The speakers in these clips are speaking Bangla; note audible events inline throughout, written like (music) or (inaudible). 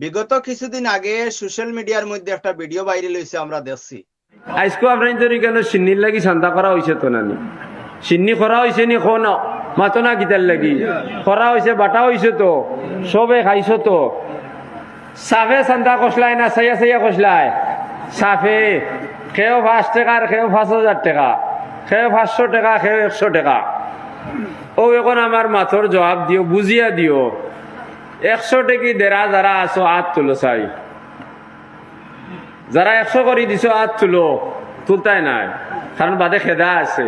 বিগত কিছুদিন আগে সোশ্যাল মিডিয়ার মধ্যে একটা ভিডিও ভাইরাল হয়েছে, আমরা দেখছি। আজকে আপনার তরি কেন সিন্নির লাগি চান্দা করা হয়েছে তো নানি? সিন্নি করা হয়েছে নি খন, মাতো না গীতার লাগি? করা হয়েছে বাটা হয়েছে তো, সবে খাইছো তো। সাফে চান্দা কষলায় না, সাইয়া সাইয়া কষলায়। সাফে খেয়েও পাঁচ টাকা আর খেয়েও পাঁচ হাজার টাকা। খেয়ে পাঁচশো টাকা খেয়ে একশো টাকা। ও এখন আমার মাথর জবাব দিও, বুঝিয়া দিও। একশো টেকি দেড়া যারা আছো হাত তুলো চাই। যারা একশো করে দিছো হাত তুলো। তুলতাই নাই। কারণ বাদে খেদা আছে।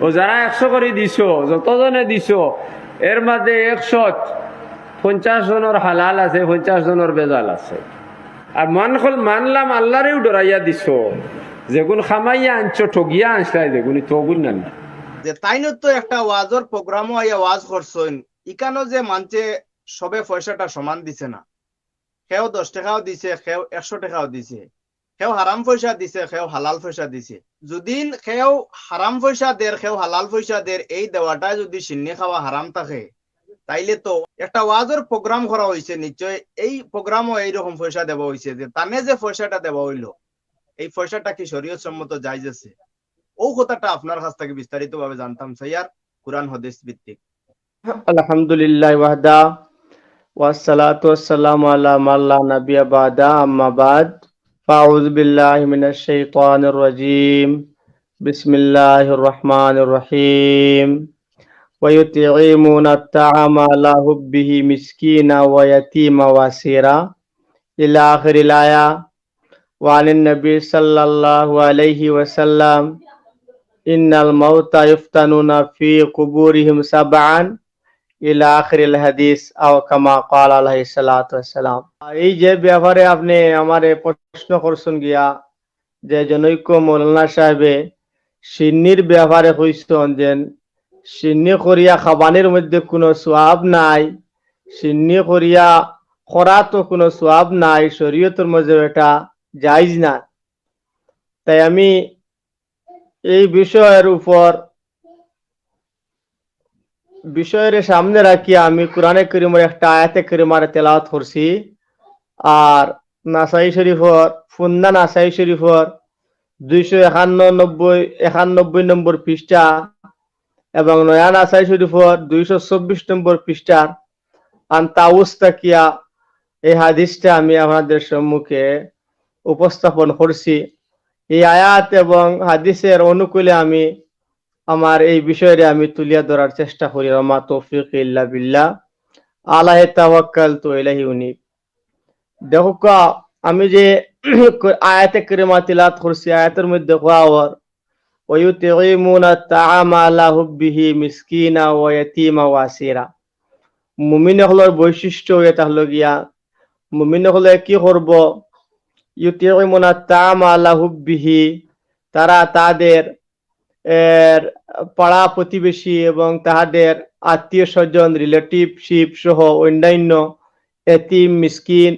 ও যারা একশো করে দিছো, যতজনে দিছো এর মধ্যে একশো পঞ্চাশ জনের হালাল আছে, পঞ্চাশ জনের বেজাল আছে। আর মান হল মানলাম আল্লাহরেও ডরাইয়া দিছো। যেগুন খামাইয়া আনছো, ঠগিয়া আনসলাই যেগুনি তগুন না যে তাইনো তো একটা ওয়াজর প্রোগ্রামও আইয়া ওয়াজ করছেন ইকানো যে মানছে সবে পয়সাটা সমান দিছে না। সেও দশ টাকাও দিছে, সেও একশো টাকাও দিছে। সেও হারাম পয়সা দিছে, সেও হালাল পয়সা দিছে। যদি সেও হারাম পয়সা দের সেও হালাল পয়সা দের এই দেওয়াটা যদি সিন্নি খাওয়া হারাম থাকে, তাইলে তো একটা ওয়াজের প্রোগ্রাম করা হয়েছে নিশ্চয়। এই প্রোগ্রামও এইরকম পয়সা দেওয়া হয়েছে যে, তানে যে পয়সাটা দেওয়া হইল, এই পয়সাটা কি শরীয়ত সম্মত জায়জ আছে? ও কথাটা আপনার কাছ থেকে বিস্তারিত ভাবে জানতাম সাইয়ার কোরআন হদিস ভিত্তিক। আলহামদুলিল্লাহ ওয়াহদা। والصلاة والسلام على من لا نبي بعد أما بعد فأعوذ بالله من الشيطان الرجيم. بسم الله الرحمن الرحيم. ويطعمون الطعام على حبه مسكينا ويتيما واسيرا. إلى آخر الآية. وعن النبي صلى الله عليه وسلم إن الموت يفتنون في قبورهم سبعا. ইলা হাদিস আও কামা কাল সাল্লাতু ওয়াসসালাম। এই যে ব্যাপারে আপনি আমারে প্রশ্ন করছেন গিয়া যে জনৈক মৌলানা সাহেবে সিন্নির ব্যাপারে কইছেন যে সিন্নি করিয়া খাবানের মধ্যে কোনো সোয়াব নাই, সিন্নি করিয়া খরা তো কোনো সোয়াব নাই, শরীয়তের মধ্যে এটা জায়জ না তাই আমি এই বিষয়ের উপর বিষয়ের সামনে রাখি আমি কোরআনে করিমের একটা আয়াতে করিমার তেলাওয়াত করছি। আর নাসাই শরীফর ফুন্না নাসাই শরীফর দুইশো একান্নব্বই একানব্বই নম্বর পৃষ্ঠা এবং নয়া নাসাই শরীফর দুইশো চব্বিশ নম্বর পৃষ্ঠার আন্তাউস তাকিয়া, এই হাদিসটা আমি আপনাদের সম্মুখে উপস্থাপন করছি। এই আয়াত এবং হাদিসের অনুকূলে আমি আমার এই বিষয়ে আমি তুলিয়া ধরার চেষ্টা করি। রমা তৌফিক ইল্লা বিল্লাহ। আল্লাহ তাওয়াক্কাল তো ইলাহি উনিব। দেখো আমি যে (clears throat) আয়াতে করিমা তিলাত করছি, আয়াতের মধ্যে কোয়া ওর ওয়ুতিমুনা তাআমা আলা হুব্বিহি মিসকিনা ওয়া ইয়াতীমা ওয়া আসীরা। মুমিন হলোর বৈশিষ্ট্য এটা হলো গিয়া মুমিন হলে কি করব? ইউতিমুনা তাআমা আলা তারা তাদের এর পাড়া প্রতিবেশী এবং তাহাদের আত্মীয় স্বজন রিলেটিভশিপ সহ অন্যান্য এতিম, মিসকিন,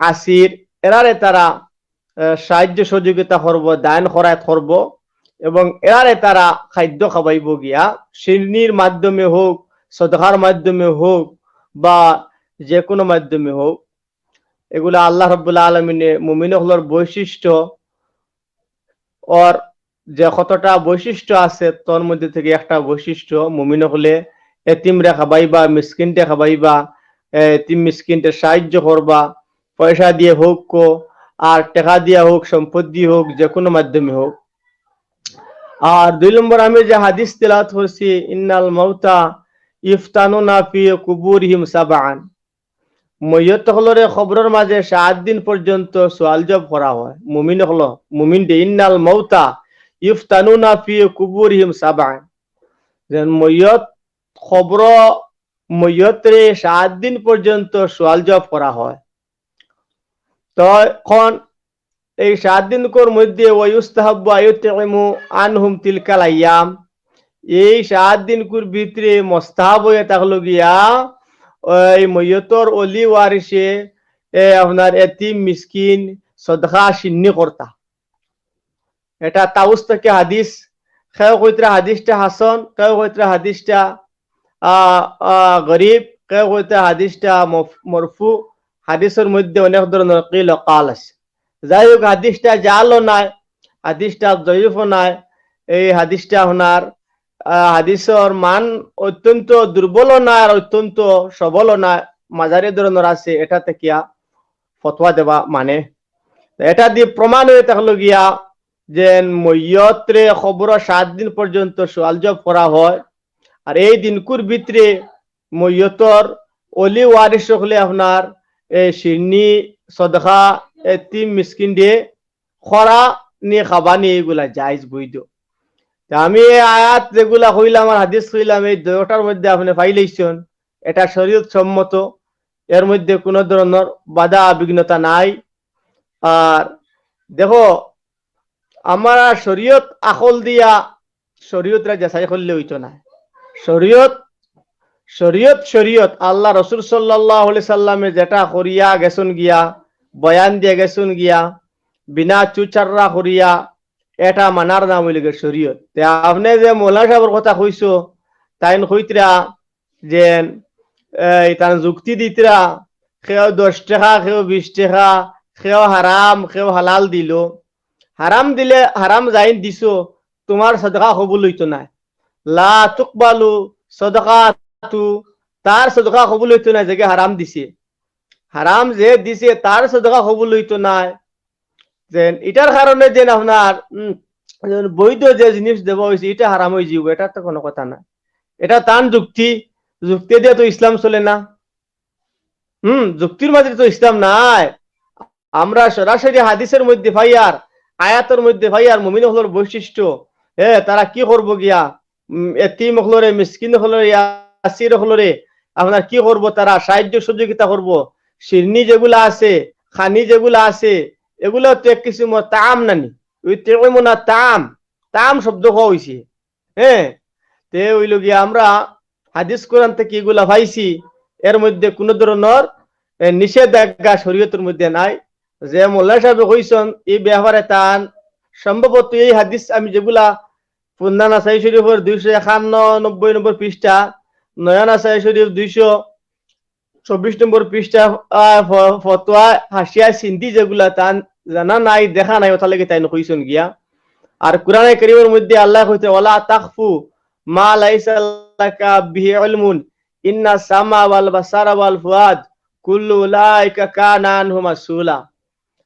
আসির, এরারে তারা সাহায্য সহযোগিতা করব, দান খরায় করব এবং এরারে তারা খাদ্য খাবাইব গিয়া। সিন্নির মাধ্যমে হোক, সদকার মাধ্যমে হোক বা যে কোনো মাধ্যমে হোক, এগুলা আল্লাহ রব্বুল্লা আলমিনে মুমিন হলোর বৈশিষ্ট্য। ওর যে কতটা বৈশিষ্ট্য আছে, তোর মধ্যে থেকে একটা বৈশিষ্ট্য, মুমিন হলে এতিমরে খাবাইবা মিসকিনটে খাবাইবা এতিম মিসকিনটে সাহায্য করবা, পয়সা দিয়ে হোক কো, আর টাকা দিয়া হোক, সম্পদ দিয়ে হোক, যে কোনো মাধ্যমে হোক। আর দুই নম্বর আমি যে হাদিস তেলাত করছি, ইন্নাল মাউতা ইফতানু না ফি কুবুরহিম সাবান মৈয়ত হলরে খবরের মাঝে সাত দিন পর্যন্ত সোয়াল জব করা হয়। মুমিন হলো, মুমিন ইন্নাল মাউতা ইফতানুনা ফি কুবুরহিম সাবান। যেন মৈয়ত খবর মৈয়তরে সাত দিন পর্যন্ত সোয়াল জব করা হয়। তো এখন এই সাত দিন কর মধ্যে ওয়ুস্তাহাব্বু আয়ুতিমু আনহুম তিলকাল আইয়াম এই সাত দিন কুর ভিতরে মোস্তাহাব হয়ে থাকল গিয়া এই মৈয়তর অলি ওয়ারিসে আপনার এতিম মিসকিন সদকা সিন্নি কর্তা। এটা তাউস থেকে হাদিস। কেউ কইতরা হাদিসটা হাসন কেউ কইতরা হাদিসটা গরিব কেউ কইতরা হাদিসটা মরফু। হাদিসের মধ্যে অনেক ধরনের কিল কাল আছে। যাই হোক হাদিসটা জালও নাই হাদিসটা জয়ীফও নাই এই হাদিসটা আহ, হাদিসের মান অত্যন্ত দুর্বল না আর অত্যন্ত সবল না মাঝারি ধরনের আছে এটা থেকে ফতোয়া দেওয়া মানে। এটা দিয়ে প্রমাণ হয়ে থাকল গিয়া যে মৈয়ত্রে খবর সাত দিন পর্যন্ত সোয়াল জব করা হয়। আর এই দিনকুর ভিতরে মৈয়তর অলি ওয়ারিস হলে আপনার সিন্নি সদখা এতিম, মিসকিন দিয়ে খরা নিয়ে খাবা নিয়ে এগুলা জায়জ বৈধ। আমি আয়াত যেগুলা হইলাম আর হাদিস হইলাম, এই দুটার মধ্যে আপনি পাইলেইছেন এটা শরীয়ত সম্মত এর মধ্যে কোনো ধরনের বাধা বিঘ্নতা নাই। আর দেখো আমরা শরীয়ত আকল দিয়া শরীয়তরা যাচাই করলে হইতো না। শরীয়ত শরীয়ত শরীয়ত। আল্লাহ রসুল সাল্লাহ সাল্লামে যেটা করিয়া গেছুন গিয়া, বয়ান দিয়ে গেছুন গিয়া, বিনা চুচাররা করিয়া এটা মানার নাম হইল শরীয়ত। আপনি যে মৌলানা সাহেবের কথা কইছো, তাইন কইতরা যে তার যুক্তি দিতরা সেও দশ টাকা সেও বিশ টাকা সেও হারাম সেও হালাল দিল। হারাম দিলে হারাম যাইন দিছো তোমার সদকা কবুল হইতো না লা তুকবালু সদকা তু তার সদকা কবুল হইতো না যে হারাম দিছে। হারাম যে দিছে তার সদকা কবুল হইতো না যে এটার কারণে যে আপনার বৈধ যে জিনিস দেওয়া হয়েছে এটা হারাম হয়ে যাবে এটা তো কোনো কথা না এটা তান যুক্তি যুক্তি দিয়ে তো ইসলাম চলে না। হুম যুক্তির মাঝে তো ইসলাম নাই। আমরা সরাসরি হাদিসের মধ্যে ভাইয়ার আয়াতের মধ্যে ভাইয়ার মুমিন হলোর বৈশিষ্ট্য হে তারা কি করব গিয়া? এতিম হলরে, মিসকিন হলরে, ইয়াসির হলরে, আপনার কি করব? তারা সাহায্য সহযোগিতা করব। শিরনি যেগুলা আছে, খানি যেগুলা আছে এগুলো তো এক কিছু তাম নানি। ওই তেমনা তাম তাম শব্দ হওয়া হয়েছে হ্যাঁ তে ওইল গিয়া আমরা হাদিস কোরআন থেকে এগুলা পাইছি। এর মধ্যে কোন ধরনের নিষেধাজ্ঞা শরীয়তের মধ্যে নাই। যে মোল্লা সাহেব কইসন এই ব্যাপারে তান। সম্ভবত এই হাদিস আমি যেগুলা পুন্নান আসাই শরীফের দুইশো একান্ন নব্বই নম্বর পৃষ্ঠা নয়ন আসাই শরীফ দুইশো চব্বিশ নম্বর পৃষ্ঠা ফতোয়া, হাসিয়া, সিন্ধি যেগুলা তান জানা নাই, দেখা নাই ওটা লাগে তাই কইসন গিয়া। আর কোরআনে করিমের মধ্যে আল্লাহ কইতে ওলা তাকফু মা লাইসা লাকা বিহি ইলমুন, ইন্না সামা ওয়াল বাসারা ওয়াল ফুয়াদ, কুল্লু উলাইকা কানা আনহু মাসউলা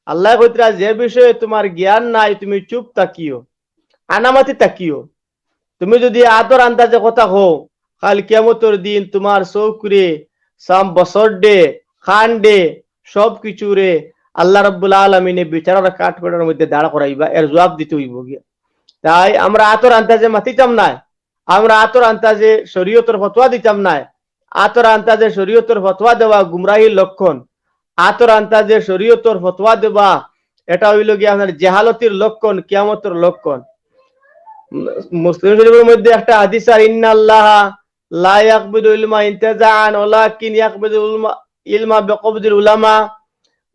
আল্লাহ কইতরা যে বিষয়ে তোমার জ্ঞান নাই, তুমি চুপ তাকিও আনামাতি তাকিও তুমি যদি আদর আন্দাজে কথা হো কাল কিয়ামতের দিন তোমার চৌকুরে সাম বছর ডে খান ডে সব কিছু রে আল্লাহ রব্বুল আলমিনে বিচারার কাঠ করার মধ্যে দাঁড়া করাইবা, এর জবাব দিতে হইব গিয়া। তাই আমরা আতর আন্তাজে মাতিতাম না আমরা আতর আন্তাজে শরীয়তের ফতোয়া দিতাম না আতর আন্তাজে শরীয়তের ফতোয়া দেওয়া গুমরাহির লক্ষণ। আতর আন্তাজে শরীয়তের ফতোয়া দেওয়া এটা হইল গিয়া আপনার জেহালতির লক্ষণ, কিয়ামতের লক্ষণ। মুসলিম শরীফের মধ্যে একটা হাদিস আর ইন্নাল্লাহ লা ইয়াকবিদু ইলমা ইনতাজাআন ওয়ালাকিন ইয়াকবিদু ইলমা বিকবদিল উলামা।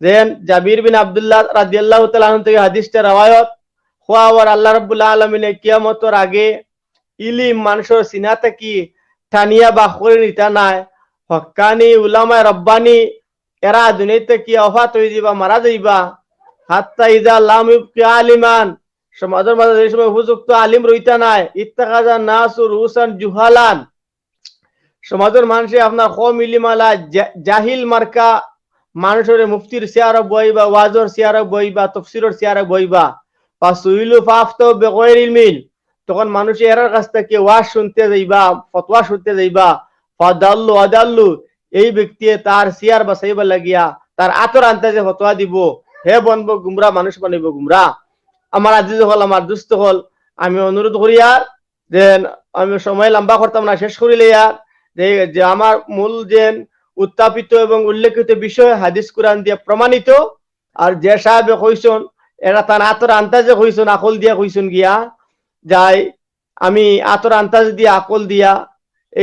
দেন জাবির বিন আব্দুল্লাহ রাদিয়াল্লাহু তাআলা আনহু থেকে হাদিসটা রওয়ায়াত হওয়া আর আল্লাহ রাব্বুল আলামিনে কিয়ামতের আগে ইলিম মানুষের সিনা থাকি টানিয়া বা করে নিতা নাই হক্কানি উলামা রব্বানি এরা দুনিয়াতে কি অফাত হয়ে যাবা মারা যাইবা? হাত্তা ইজা লাম আলিমান। সমাজের মাঝে যে সময় উপযুক্ত আলিম রইতা নাই ইত্তাকাজা নাসু রুসান জুহালান। সমাজের মানুষে আপনার কম ইলিমালা জাহিল মার্কা মানুষের মুফতির চেয়ারে বইবা, ওয়াজর চেয়ারে বইবা, তফসিরের চেয়ারে বইবা। বা সুইলু ফাফতো বেগয়ের ইলমিল তখন মানুষ এরার কাছ থেকে ওয়াজ শুনতে যাইবা, ফতোয়া শুনতে যাইবা। ফাদাল্লু আদাল্লু। এই ব্যক্তি তার চেয়ার বাসাইবা লাগিয়া, তার আতর আন্তাজে ফতোয়া দিব। হে বনব গুমরা, মানুষ বানিব গুমরা। আমার আজিজ হল আমার দুস্থ হল। আমি অনুরোধ করি আর যে আমি সময় লম্বা করতাম না শেষ করিলে আর যে যে আমার মূল যে উত্থাপিত এবং উল্লেখিত বিষয় হাদিস কোরআন দিয়ে প্রমাণিত আর যে সাহেবে কইসন এরা তার আতর আন্তাজে কইসন আকল দিয়া কইসন গিয়া। যাই, আমি আতর আন্তাজ দিয়া, আকল দিয়া।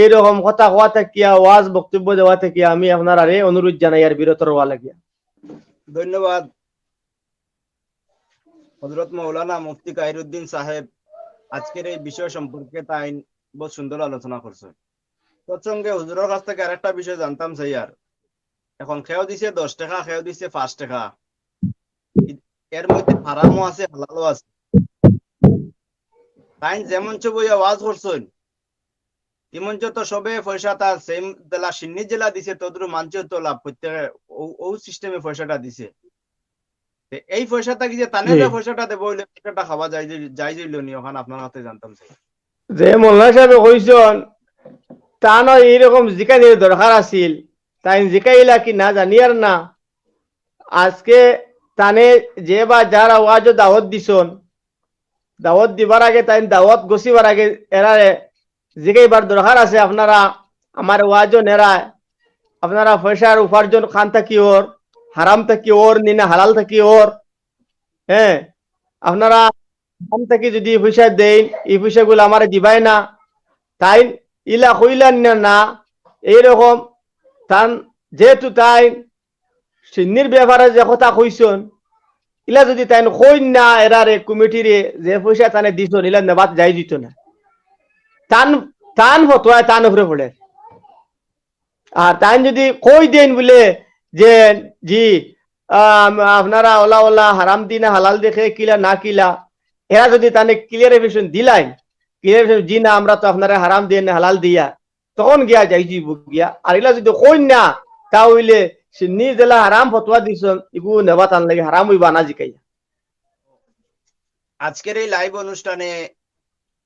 এইরকম কথা হওয়া থাকিয়া ওয়াজ বক্তব্য দেওয়া থেকে আমি আপনার আরে অনুরোধ জানাই আর বিরত হওয়া লাগিয়া। ধন্যবাদ। হজরত মৌলানা মুফতি কাহিরুদ্দিন সাহেব আজকের এই বিষয় সম্পর্কে তাই বহু সুন্দর আলোচনা করছে। প্রসঙ্গে হুজুরের কাছ থেকে আরেকটা বিষয় জানতাম চাই আর এখন খেও দিছে দশ টাকা খেও দিছে পাঁচ টাকা। এর মধ্যে হারামও আছে, হালালও আছে। তাই যেমন চবইয়া ওয়াজ করছেন তেমন তো সবে পয়সা তার সেম জেলা সিন্নি জেলা দিছে তদ্রু তো লাভ প্রত্যেকে ও- সিস্টেমে পয়সাটা দিছে। এই পয়সাটা কি যে তানে যে পয়সাটা দেবো হইলে পয়সাটা খাওয়া যায় যাই যাইল নি ওখানে আপনার হাতে জানতাম যে মোল্লা সাহেবে কইসন তা নয় এইরকম জিকাইলে দরকার আছিল। তাই জিকাইলা কি না জানি আর না। আজকে তানে যে বা যারা ওয়াজও দাওয়াত দিছন দাওয়াত দিবার আগে তাই দাওয়াত গছিবার আগে এরারে জিকাইবার দরকার আছে, আপনারা আমার ওয়াজও নেরায় আপনারা পয়সার উপার্জন খান থাকি ওর, হারাম থাকি ওর নি না হালাল থাকি ওর হ্যাঁ আপনারা হারাম থাকি যদি পয়সা দেন, এই পয়সাগুলো আমার দিবাই না, তাই ইলা হইলান না না, এইরকম তান যেহেতু তাই সিন্নির ব্যাপারে যে কথা কইসন, ইলা যদি তাই কই না এরারে কমিটিরে যে পয়সা তানে দিছন ইলা নেবাত যাই দিত না। টান টান ফতোয়ায় টান উপরে পড়ে। আর তাই যদি কই দেন বলে, যে, জি আপনারা ওলা ওলা, হারাম হালাল দেখে কিলা, না কিলা, এরা যদি তানে ক্লিয়ারিফিকেশন দিলাই ক্লিয়ারিফিকেশন জি না, আমরা তো আপনারা হারাম দিয়ে না, হালাল দিয়া, তখন গিয়া যাই যাব গিয়া। আর এগুলা যদি কই না, তা হইলে সে নিজ জেলা হারাম ফতোয়া দিছন, ইগু নেবা তান লাগে, হারাম হইবা না জিকাই আজকের এই লাইভ অনুষ্ঠানে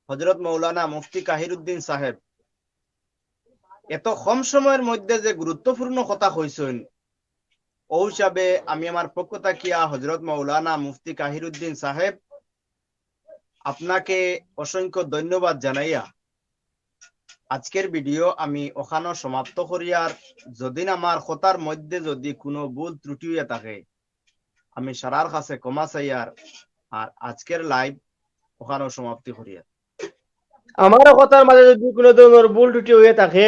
হজরত মৌলানা মুফতি কাহিরুদ্দিন সাহেব, এত কম সময়ের মধ্যে যে গুরুত্বপূর্ণ কথা কইছেন ও হিসাবে আমি আমার পক্ষ থাকিয়া হজরত মৌলানা মুফতি কাহিরুদ্দিন সাহেব, আপনাকে অসংখ্য ধন্যবাদ জানাইয়া। আজকের ভিডিও আমি ওখানো সমাপ্ত করিয়ার যদিন আমার কথার মধ্যে যদি কোনো ভুল ত্রুটি হইয়া থাকে, আমি সারার কাছে কমা চাইয়ার আর আজকের লাইভ ওখানে সমাপ্তি করিয়া আমার কথার মাঝে যদি কোনো ধরনের ভুল ত্রুটি হয়ে থাকে,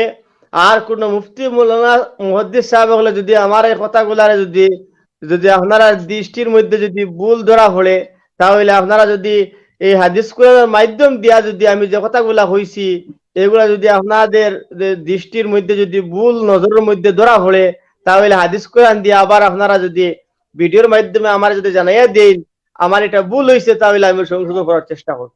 আর কোনো মুফতি মৌলানা মুহাদ্দিস সাহেব হলে যদি আমার এই কথাগুলারে যদি যদি আপনারা দৃষ্টির মধ্যে যদি ভুল ধরা পড়ে, তাহলে আপনারা যদি এই হাদিস কোরআনের মাধ্যম দিয়া যদি আমি যে কথাগুলা হইছি এগুলা যদি আপনাদের দৃষ্টির মধ্যে যদি ভুল নজরের মধ্যে ধরা হলে তাহলে হাদিস কোরআন দিয়ে আবার আপনারা যদি ভিডিওর মাধ্যমে আমার যদি জানাইয়া দেন, আমার এটা ভুল হয়েছে তাহলে আমি সংশোধন করার চেষ্টা করব।